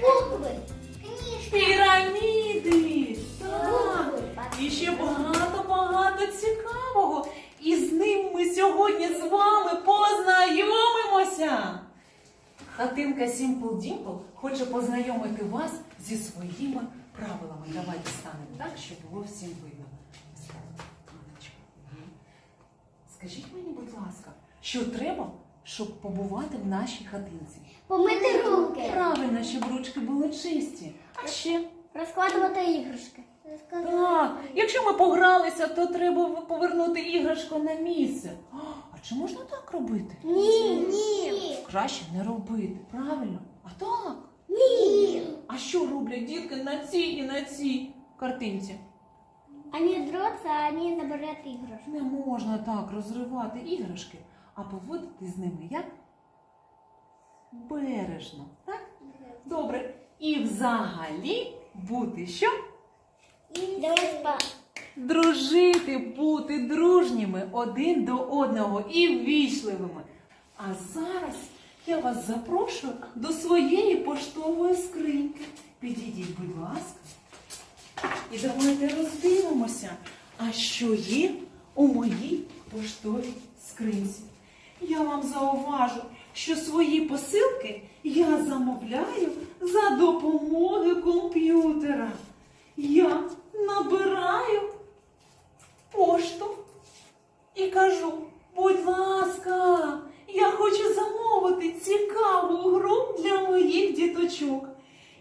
Букви. Книжка. Піраміди! Так! Букви. І ще багато-багато цікавого. І з ним ми сьогодні з вами познайомимося. Хатинка Simple Dimple хоче познайомити вас зі своїми правилами. Давайте станемо так, щоб було всім видно. Анечка. Мгм. Скажіть мені, будь ласка, що треба, щоб побувати в нашій хатинці? Помити руки. Правильно, щоб ручки були чисті. А ще Розкладувати іграшки. Так, якщо ми погралися, то треба повернути іграшку на місце. А, чи можна так робити? Ні. Ні. Краще не робити, правильно? А так. Ні. А що роблять дітки на цій і на цій картинці? Они дротся, а они набирают игрушки. Не можна так розривати іграшки, а поводити з ними як бережно. Так? Добре. І взагалі бути що? Спа. Дружити, бути дружніми один до одного і ввічливими. А зараз я вас запрошую до своєї поштової скриньки. Підійдіть, будь ласка. І давайте роздивимося, а що є у моїй поштовій скринці. Я вам зауважу, що свої посилки я замовляю за допомогою комп'ютера. Я набираю пошту і кажу, будь ласка, я хочу замовити цікаву гру для моїх діточок.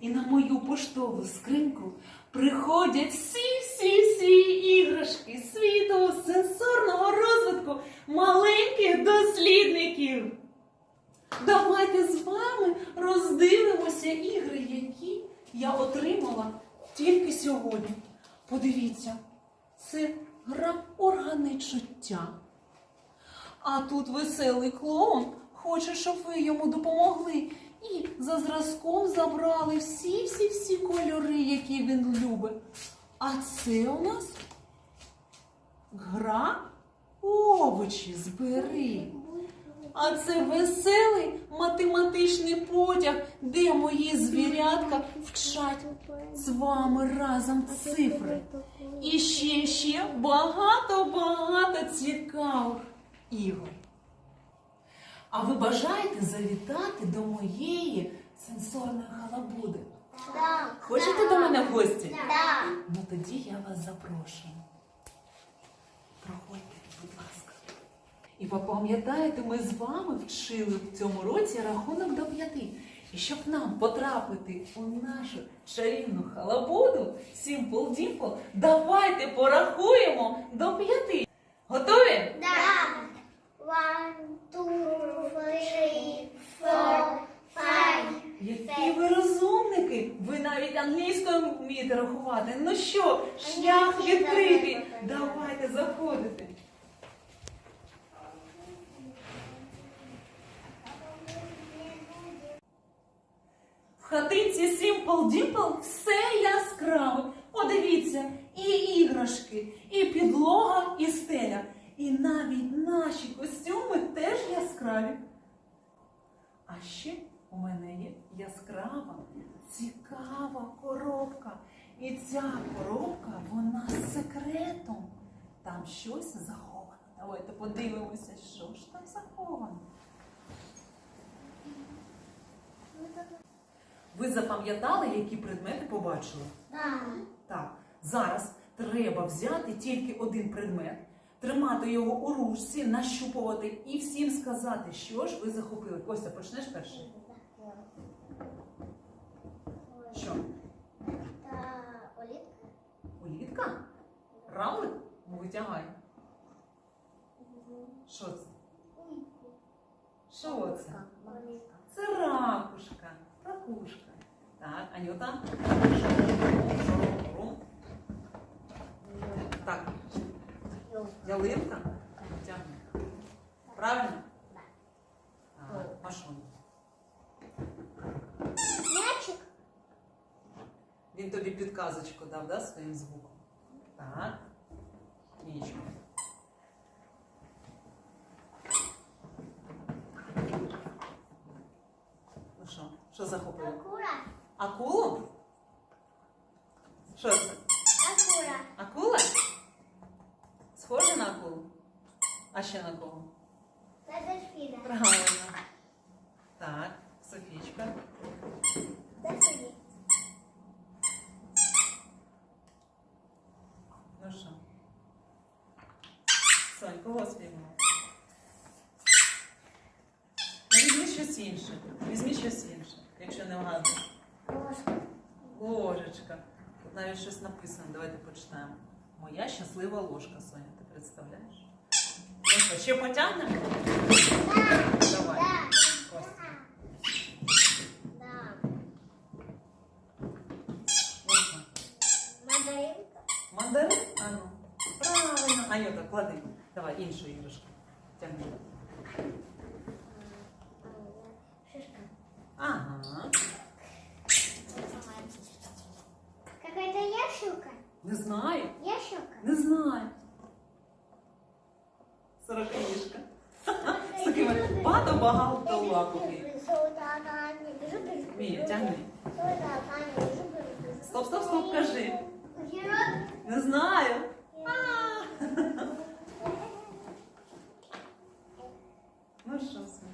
І на мою поштову скриньку приходять всі-всі-всі іграшки світу сенсорного розвитку маленьких дослідників. Давайте з вами роздивимося ігри, які я отримала тільки сьогодні. Подивіться, це гра органи чуття. А тут веселий клоун хоче, щоб ви йому допомогли. І за зразком забрали всі-всі-всі кольори, які він любить. А це у нас гра овочі збери. А це веселий математичний потяг, де мої звірятка вчать з вами разом цифри. І ще ще багато-багато цікавих ігор. А ви бажаєте завітати до моєї сенсорної халабуди? Да. Хочете до мене в гості? Да. Ну тоді я вас запрошую. Проходьте, будь ласка. І ви пам'ятаєте, ми з вами вчили в цьому році рахунок до п'яти. І щоб нам потрапити у нашу чарівну халабуду Simple Dimple, давайте порахуємо до п'яти. Готові? Да. One, two, three, four, five. Які ви розумники! Ви навіть англійською вмієте рахувати. Ну що, шлях відкритий. Давайте заходити. В хатинці Simple все яскраве. Подивіться, і іграшки, і підлога, і стеля. І навіть наші костюми теж яскраві. А ще у мене є яскрава, цікава коробка. І ця коробка, вона з секретом. Там щось заховано. Давайте подивимося, що ж там заховано. Ви запам'ятали, які предмети побачили? Да. Так, зараз треба взяти тільки один предмет, тримати його у ручці, нащупувати і всім сказати, що ж ви захопили. Костя, почнеш перший? Що? Та улітка. Улітка? Равлик? Ну, витягай. Що це? Що це? Це ракушка, ракушка. Так, Анюта. Шурум. Так, ялинка. Тягни. Правильно? Так, Машунь. Мячик. Він тобі підказочку дав, да, своїм звуком? Так. Нічого. Що, захопило? Акура. Акулу? Що це? Акура. Акула? Схоже на акулу? А ще на кого? Це дельфіна. Правильно. Так, Софічка. Дельфіні. Ну що? Сонь, кого спіймала? Візьми щось інше. Візьми щось інше, якщо не вгадуєш. Ложка. Ложечка. Тут навіть щось написано. Давайте почнемо. Моя щаслива ложка, Соня, ти представляєш? Ну що, ще потягнемо? Давай. Да. Костя. Да. Ну? Мандаринка. Мандарин? А ну. Правильно. А Йота, клади. Давай іншу іграшку. Тягни. Ага. Какая-то ящерка. Не знаю. Ящерка. Не знаю. Сорокаїшка. З такими багато лапами. Мія, тягни. Стоп, стоп, стоп, кажи. Не знаю. А. Ну що це?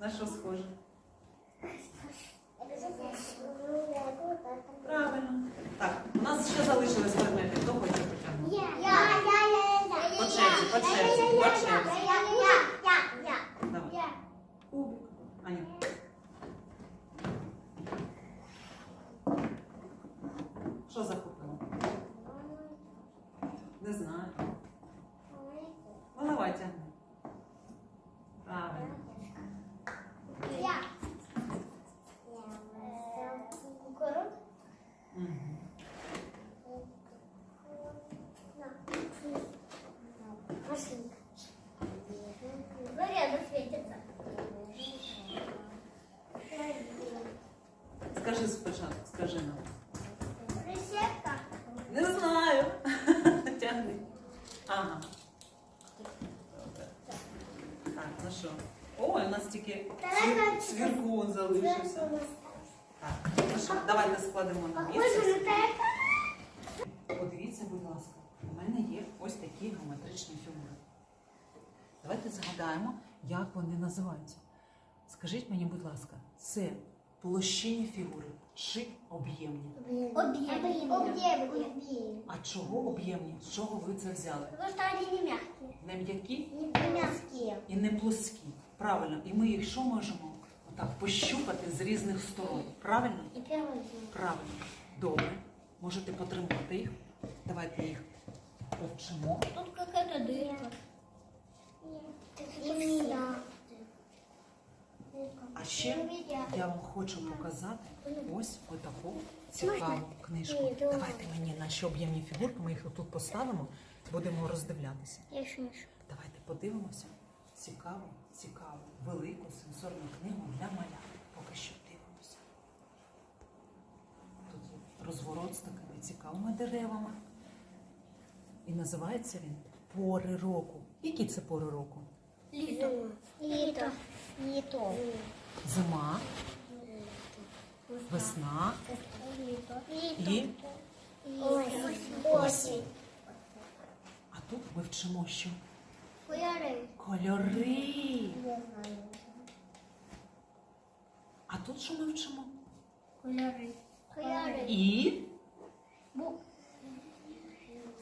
На що схоже? Правильно. Так, у нас ще залишились предмети. Хто хоче потягнути? По черзі, по черзі, по черзі. Давай. Кубик. Аня. Що захопило? Не знаю. Ну давай тягни. Правильно. Мгм. Машинка. Заряда светится. Скажи спочатку, скажи нам. Присетка. Не знаю. Тягни. Ага. Так, ну що? Ой, у нас тільки цвір- Так, ну давайте складемо на місце. Подивіться, будь ласка, у мене є ось такі геометричні фігури. Давайте згадаємо, як вони називаються. Скажіть мені, будь ласка, це площинні фігури чи об'ємні? Объем. Объем. А чого об'ємні? З чого ви це взяли? Потому что они не мягкие. Не м'які Не мягкие. і не плоскі. Правильно. І ми їх що можемо отак пощупати з різних сторон. Правильно? Правильно. Добре. Можете потримати їх. Давайте їх обчимо. Тут какая-то дырка. А ще я вам хочу показати ось отаку цікаву книжку. Давайте мені наші об'ємні фігурки, ми їх тут поставимо, будемо роздивлятися. Давайте подивимося цікаву, цікаву, велику сенсорну книгу для малят. Поки що дивимося. Тут є розворот з такими цікавими деревами. І називається він Пори року. Які це пори року? Лито. Лито. Лито. Зима, весна Лито. і. Осень. Осень. А тут ми вчимо що? Кольори. Кольори. А тут що ми вчимо? Кольори. Кольори. І Бу-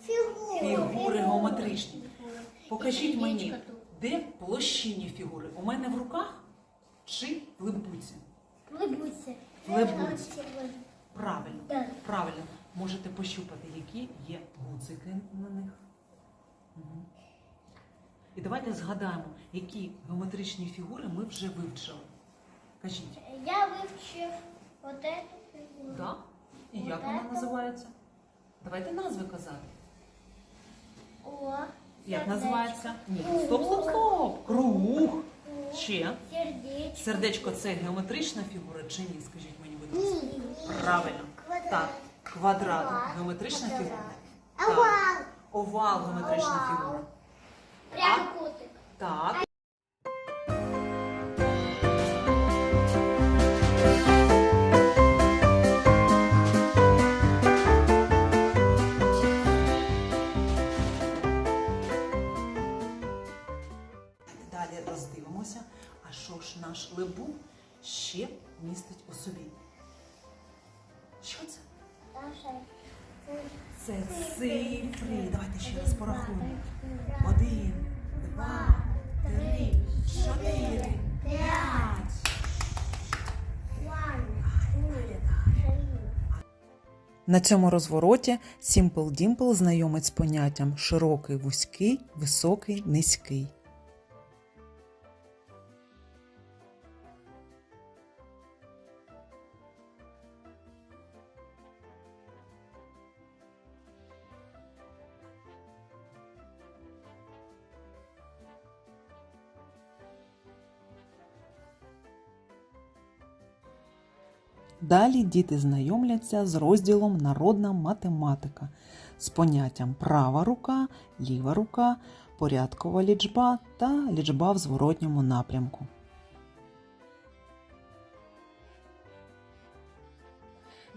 Фігури. фігури геометричні. Покажіть мені, де площинні фігури? У мене в руках чи в липуці? Либуці. Либуці. Правильно. Правильно. Можете пощупати, які є гудзики на них. Мгм. І давайте згадаємо, які геометричні фігури ми вже вивчили. Кажіть, Я вивчив эту фігуру. так? І як вона називається? Давайте назви казати. О. Як сердечко. називається? Ні. Круг. Стоп, стоп, стоп. Круг. Круг. Ще. Сердечко. Сердечко це геометрична фігура чи ні? Скажіть мені, будь ласка. Ні. Правильно. Квадрат. Так. Квадрат. Геометрична Квадрат. фігура. Овал. Овал геометрична Овал. фігура. Прямо котик? Так. Далі роздивимося, а що ж наш либу ще містить у собі. Що це? Наша. Це цифри. Давайте ще раз порахуємо. Один, два, три, чотири, п'ять. На цьому розвороті Simple Dimple знайомить з поняттям широкий вузький, високий низький. Далі діти знайомляться з розділом Народна математика з поняттям права рука, ліва рука, порядкова лічба та лічба в зворотньому напрямку.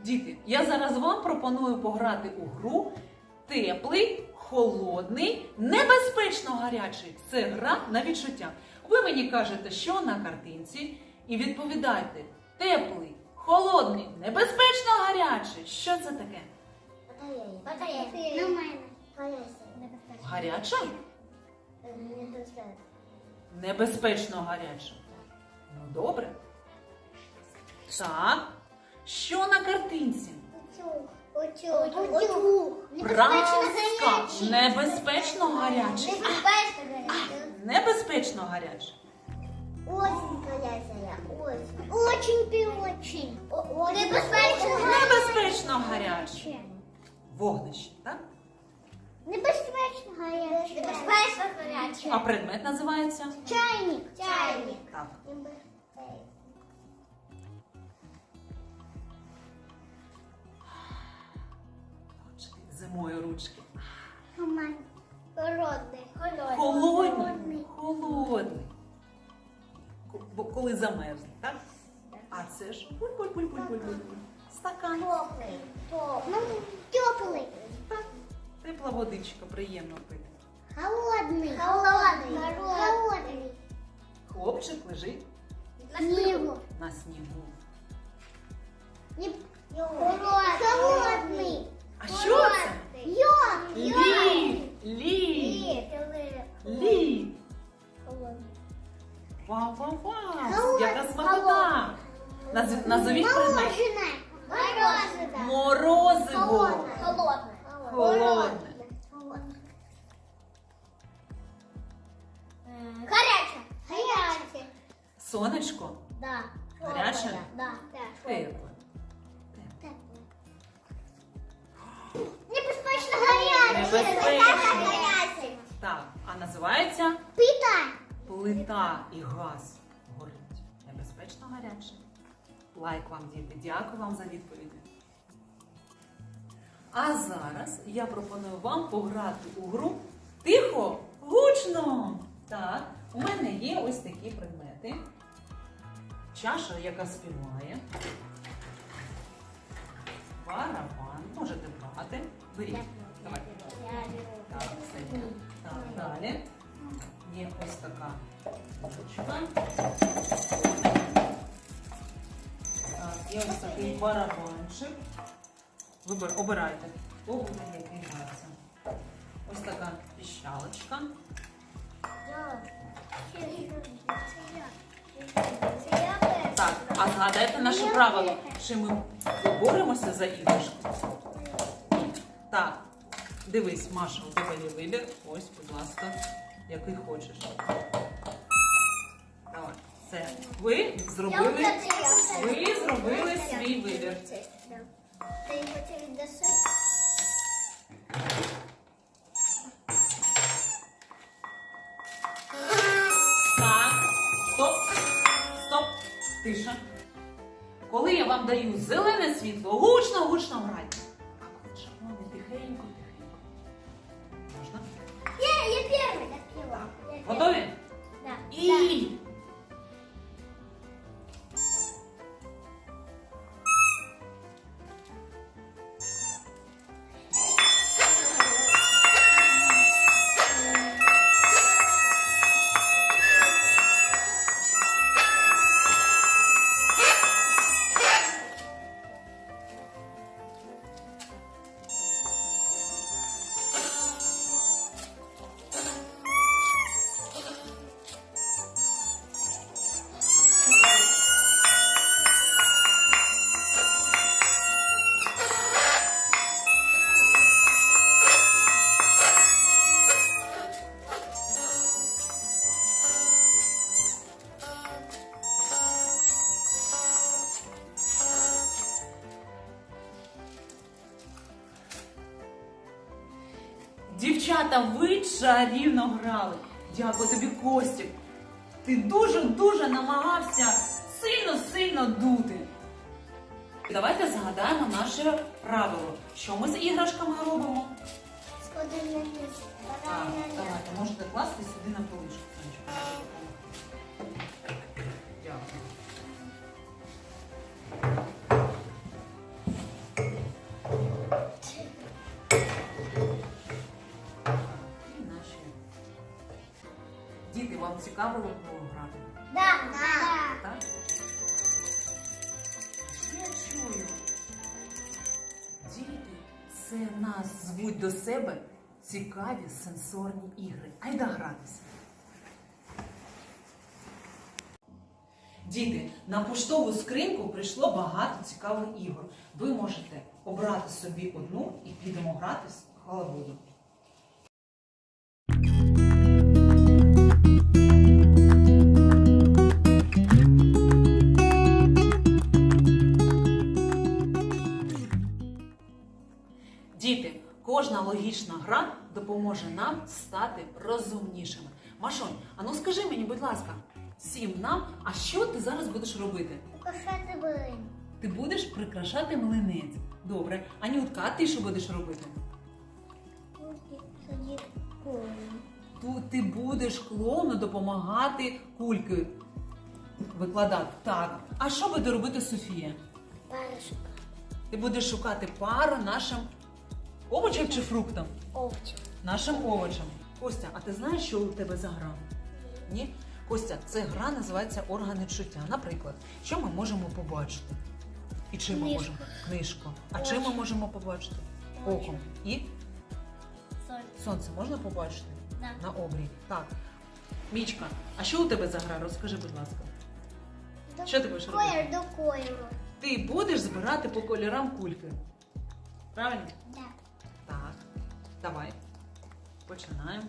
Діти, я зараз вам пропоную пограти у гру теплий, холодний, небезпечно гарячий. Це гра на відчуття. Ви мені кажете, що на картинці, і відповідайте: теплий, холодний, небезпечно гарячий. Що це таке? На мене. Гаряча? Небезпечно гаряча. Ну, добре. Так. Що на картинці? Утюг. Утюг. Праска. Небезпечно гарячий. Небезпечно гарячий. Небезпечно гарячий. Очень горячая. Очень. Небезпечно Небезпечно гарячий. Вогнище, так? Небезпечно гаряче. Небезпечно гаряче. А предмет називається? Чайник. Чайник. Так. Ручки. Зимою ручки. Холодний. Холодний. Холодний. Холодний. Коли замерзне, так? А це ж буль-буль-буль-буль-буль. Стакан. Теплий. Ну, теплий. Так. Тепла водичка, приємно пити. Холодний. Холодний. Холодний. Хлопчик лежить На снігу. на снігу. Холодний. А що це? Лід. Лід. Лід. Вау, вау, вау! Холодний. Яка смакота! Назв- Назовіть предмет. Мороженое. Мороженое. Морозиво. Холодне. Холодне. Гаряче. Гаряче. Сонечко. Лайк вам, діти. Дякую вам за відповіді. А зараз я пропоную вам пограти у гру тихо, гучно. Так, у мене є ось такі предмети. Чаша, яка співає. Барабан. Можете брати. Беріть. Давай. Так, все. Так, далі. Є ось така ложечка. Є ось такий барабанчик. Вибир, обирайте. Хто буде який гратися. Ось така піщалочка. Так, а згадайте наше правило, що ми боремося за іграшку. Так, дивись, Маша, у тебе є вибір. Ось, будь ласка, який хочеш. Це ви зробили, ви зробили свій вибір. Ти його віддаси? Так, стоп, стоп, тиша. Коли я вам даю зелене світло, гучно, гучно грайте. А коли червоне, тихенько, тихенько. Можна? Я, я перший. Я пила. Готові? Да. І. чарівно грали. Дякую тобі, Костік. Ти дуже-дуже намагався сильно-сильно дути. Давайте згадаємо наше правило. Що ми з іграшками робимо? Складання Так, давайте, можете класти сюди на поличку. Дякую. Цікаво було грати? Да, да. Так? Що я чую? Діти, це нас звуть до себе цікаві сенсорні ігри. Айда гратися. Діти, на поштову скриньку прийшло багато цікавих ігор. Ви можете обрати собі одну і підемо грати з халабуду. Кожна логічна гра допоможе нам стати розумнішими. Машонь, а ну скажи мені, будь ласка, всім нам, а що ти зараз будеш робити? Кошати блин. Ти будеш прикрашати млинець. Добре. Анютка, а ти що будеш робити? Тут ти будеш клоуну допомагати кульки викладати. Так. А що буде робити Софія? Паришок. Ти будеш шукати пару нашим овочам чи фруктам? Овочі. Нашим овочам. Костя, а ти знаєш, що у тебе за гра? Ні? Костя, це гра називається органи чуття. Наприклад, що ми можемо побачити? І чим ми Книжку. можемо? Книжку. А чим ми можемо побачити? Очі. Оком. І Сонце. сонце можна побачити Да. на обрії. Так. Мічка, а що у тебе за гра? Розкажи, будь ласка. Що ти будеш робити? Колір до кольору. Ти будеш збирати по кольорам кульки. Правильно? Да. Давай. Починаємо.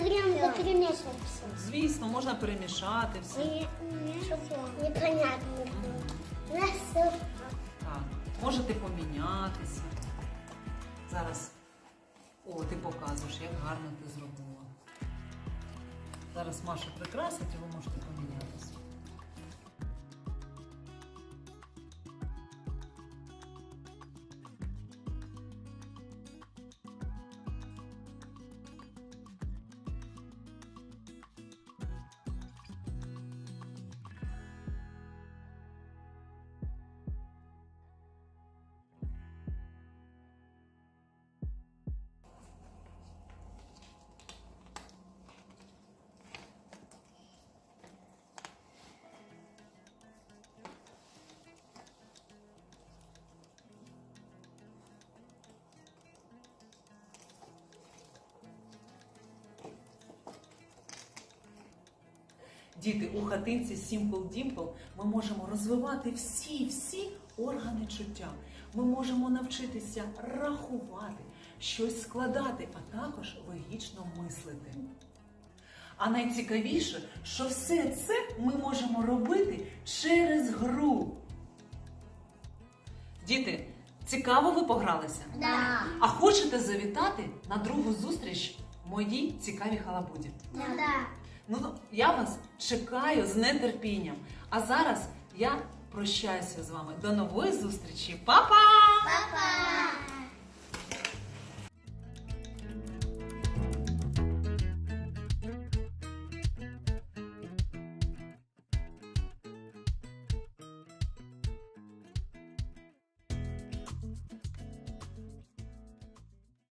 Игре надо перемешивать все. Звісно, можна перемішати все. Непонятно. Так. Можете помінятися. Зараз. О, ти показуєш, як гарно ти зробила. Зараз Маша прикрасить, і ви можете помінятися. Діти, у хатинці Simple Dimple ми можемо розвивати всі-всі органи чуття. Ми можемо навчитися рахувати, щось складати, а також логічно мислити. А найцікавіше, що все це ми можемо робити через гру. Діти, цікаво ви погралися? Да. А хочете завітати на другу зустріч моїй цікавій халабуді? Да. Ну, я вас чекаю з нетерпінням. А зараз я прощаюся з вами. До нової зустрічі. Па-па! Папа.